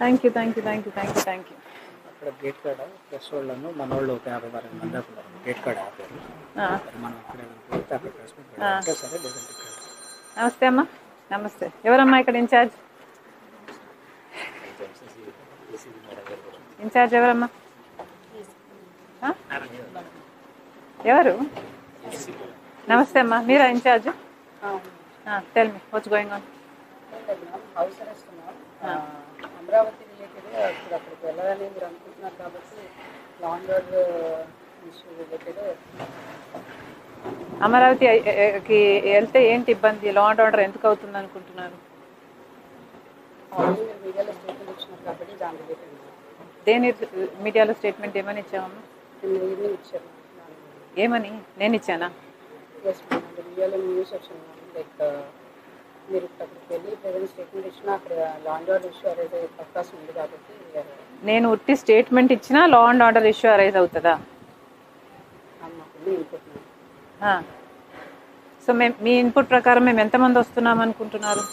Thank you thank you thank you thank you thank you thank you అక్కడ gate కాడ press వాళ్ళను మన వాళ్ళు ఒక యాభై అరవై మంది దాకా గేట్ కాడ ఆపారు మనం అక్కడ నమస్తే అమ్మా నమస్తే ఎవరమ్మా ఇక్కడ ఇన్ఛార్జ్ ఇన్ఛార్జ్ ఎవరమ్మా ఎవరు నమస్తే అమ్మా మీరా in-charge tell me what's going on resign అడిగినాం హౌస్ అరెస్ట్ ఉన్నాం అమరావతి రిలేటెడ్ ఇప్పుడు అక్కడికి వెళ్ళాలని మీరు అనుకుంటున్నారు కాబట్టి లాంగ్ రోడ్ ఇష్యూ రిలేటెడ్ అమరావతికి వెళ్తే ఏంటి ఇబ్బంది లా అండ్ ఆర్డర్ ఎందుకు అవుతుంది అనుకుంటున్నారు దేని మీడియాలో స్టేట్మెంట్ ఏమని ఇచ్చామమ్మా ఏమని నేను ఇచ్చానా మీడియాలో న్యూస్ లైక్ మీరు అక్కడికి వెళ్ళి ప్రజెంట్ స్టేట్మెంట్ ఇచ్చినా అక్కడ law and order issue arise అయ్యే అవకాశం ఉంది కాబట్టి నేను ఉట్టి స్టేట్మెంట్ ఇచ్చినా law and order issue arise అవుతుందా సో మేము మీ ఇన్పుట్ ప్రకారం మేము ఎంతమంది వస్తున్నాం అనుకుంటున్నారు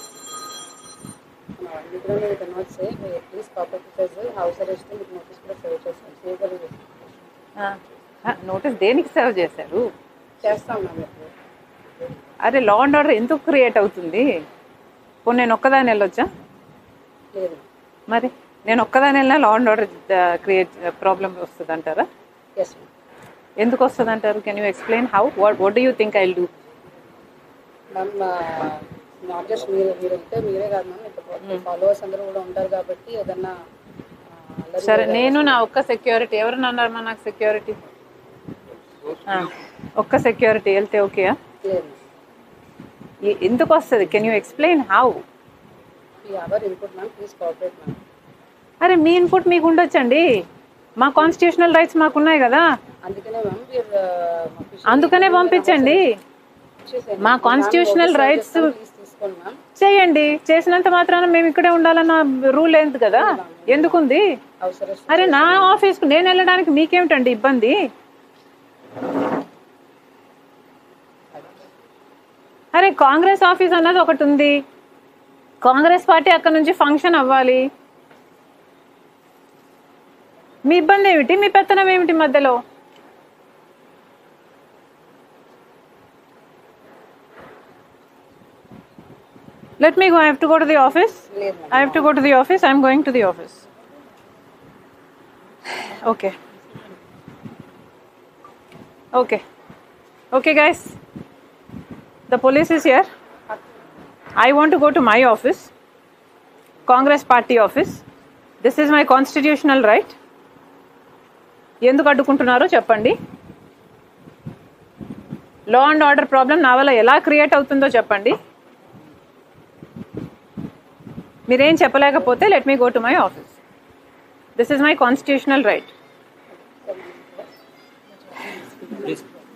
నోటీస్ దేనికి సర్వ్ చేశారు చేస్తాం అరే లా అండ్ ఆర్డర్ ఎందుకు క్రియేట్ అవుతుంది ఇప్పుడు నేను ఒక్కదాని వెళ్ళొచ్చా మరి నేను ఒక్కదాని వెళ్ళినా law and order create problem వస్తుంది అంటారా ఎందుకు వస్తుంది అంటారు can you explain how what what do you think I do not just మీరు మీరు మీరే కాదు మ్యామ్ ఇప్పుడు ఫాలోవర్స్ hmm. అందరూ కూడా ఉంటారు కాబట్టి ఏదన్నా సరే నేను నా ఒక్క సెక్యూరిటీ ఎవరు అన్నారు మా నాకు సెక్యూరిటీ ఒక్క సెక్యూరిటీ వెళ్తే ఓకేయా లేదు ఎందుకు వస్తుంది కెన్ యూ ఎక్స్ప్లెయిన్ హౌ అరే మీ ఇన్పుట్ మీకు ఉండొచ్చండి మా కాన్స్టిట్యూషనల్ రైట్స్ మాకు ఉన్నాయి కదా అందుకనే uh, పంపించండి మా కాన్స్టిట్యూషనల్ రైట్స్ చేయండి చేసినంత మాత్రాన మేము ఇక్కడే ఉండాలన్న రూల్ ఏంది కదా ఎందుకుంది అరే నా ఆఫీస్ నేను వెళ్ళడానికి మీకేమిటండి ఇబ్బంది సరే కాంగ్రెస్ ఆఫీస్ అన్నది ఒకటి ఉంది కాంగ్రెస్ పార్టీ అక్కడ నుంచి ఫంక్షన్ అవ్వాలి మీ ఇబ్బంది ఏమిటి మీ పెత్తనం ఏమిటి మధ్యలో let me go I to go to the office I have to go to the office I'm going to the office okay okay okay guys The police is here. I want to go to my office, Congress party office. This is my constitutional right. ఎందుకు అడ్డుకుంటున్నారో చెప్పండి law and order problem నా వల్ల ఎలా create అవుతుందో చెప్పండి మీరేం చెప్పలేకపోతే let me go to my office this is my constitutional right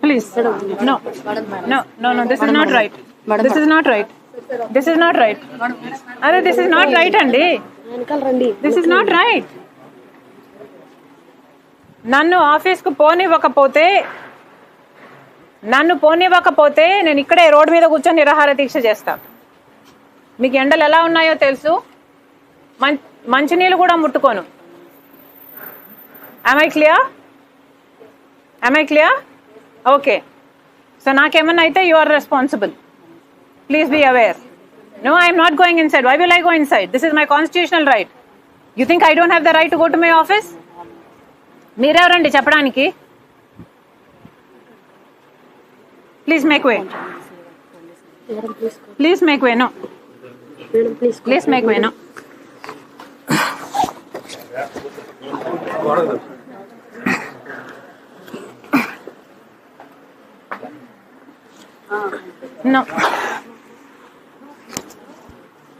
please no no no no this is not right this is not right this is not right అరే this is not right అండి this is not right నన్ను ఆఫీస్కు పోనివ్వకపోతే నన్ను పోనివ్వకపోతే నేను ఇక్కడే road మీద కూర్చొని నిరాహార దీక్ష చేస్తా మీకు ఎండలు ఎలా ఉన్నాయో తెలుసు మంచి మంచినీళ్ళు కూడా ముట్టుకోను I clear I clear okay so నాకేమన్నా అయితే you are responsible please be aware no I'm not going inside why will I go inside this is my constitutional right you think I don't have the right to go to my office మీరెవరండి చెప్పడానికి please make way please make way no please make way no No.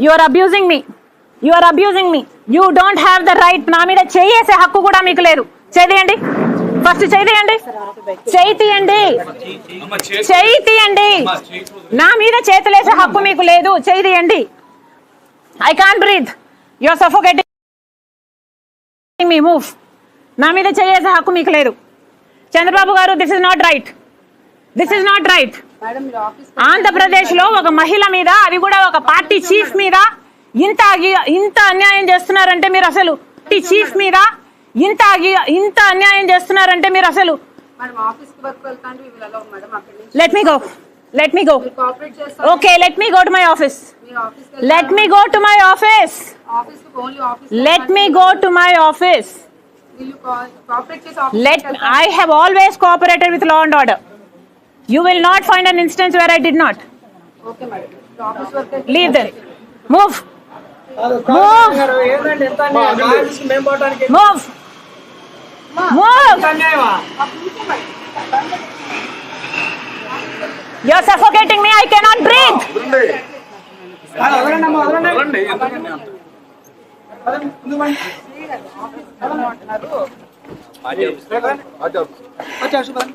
You are abusing me you are abusing me you don't have the right నా మీద చేసే హక్కు కూడా మీకు లేదు చేయండి first చేయండి చేయి తీయండి చేయి తీయండి నా మీద చేతులేసే హక్కు మీకు లేదు చేయి తీయండి I can't breathe you are suffocating me move నా మీద చేసే హక్కు మీకు లేదు చంద్రబాబు గారు this is not right this is not right Andhra Pradesh లో ఒక మహిళ మీద అది కూడా ఒక పార్టీ చీఫ్ మీద ఇంత ఇంత అన్యాయం చేస్తున్నారంటే మీరు అసలు పార్టీ చీఫ్ మీద ఇంత ఇంత అన్యాయం చేస్తున్నారంటే మీరు అసలు let me go let me go okay let me go to my office let me go to my office let me go to my office let I have always cooperated with law and order You will not find an instance where I did not. Okay, madam. Leave them. Move. Move. Move. Move. You're suffocating me. I cannot breathe.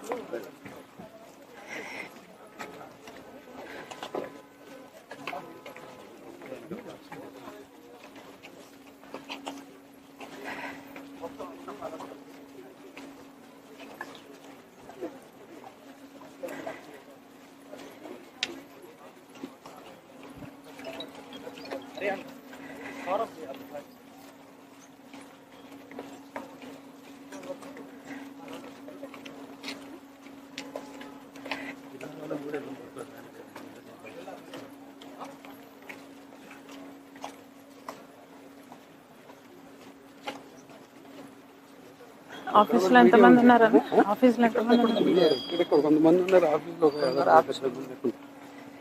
ఆఫీస్లో ఎంతమంది ఉన్నారని ఆఫీస్లో ఎంతమంది ఉన్నారు ఇక్కడ కొంతమంది ఉన్నారు ఆఫీస్లో ఉన్నారు ఆఫీస్లో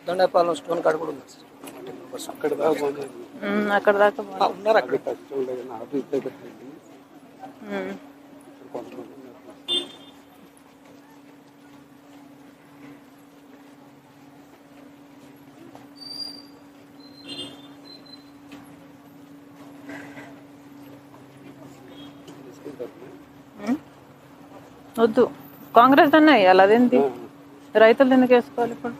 దొండపాలెం స్టోన్ కాడ కూడా ఉంది అక్కడ దాకా అక్కడ దాకా ఉన్నారు అక్కడ ఆఫీస్ దగ్గర కొంతమంది వద్దు కాంగ్రెస్ అన్న వేయాలి అదేంటి రైతులు ఎందుకు వేసుకోవాలి ఇప్పుడు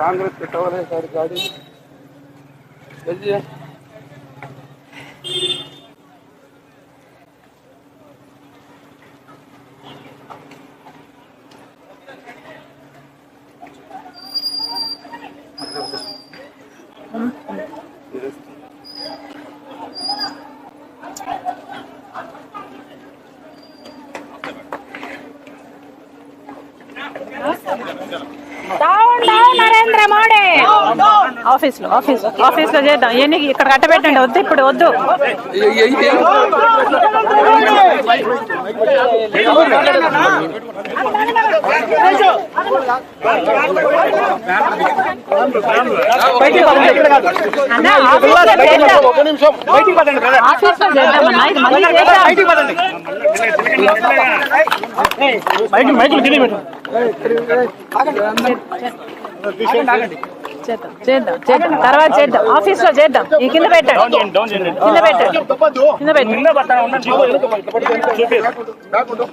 కాంగ్రెస్ टोले गाड़ी गाड़ी ఆఫీస్ లో ఆఫీస్ ఆఫీస్ లో చేద్దాం ఎన్ని ఇక్కడ కట్టబెట్టండి వద్దు ఇప్పుడు వద్దు మైకులు తిరిగి తెలియబెట్టు చేద్దాం చేద్దాం తర్వాత చేద్దాం ఆఫీస్ లో చేద్దాం ఈ కింద పెట్టండి కింద పెట్టండి కింద పెట్టండి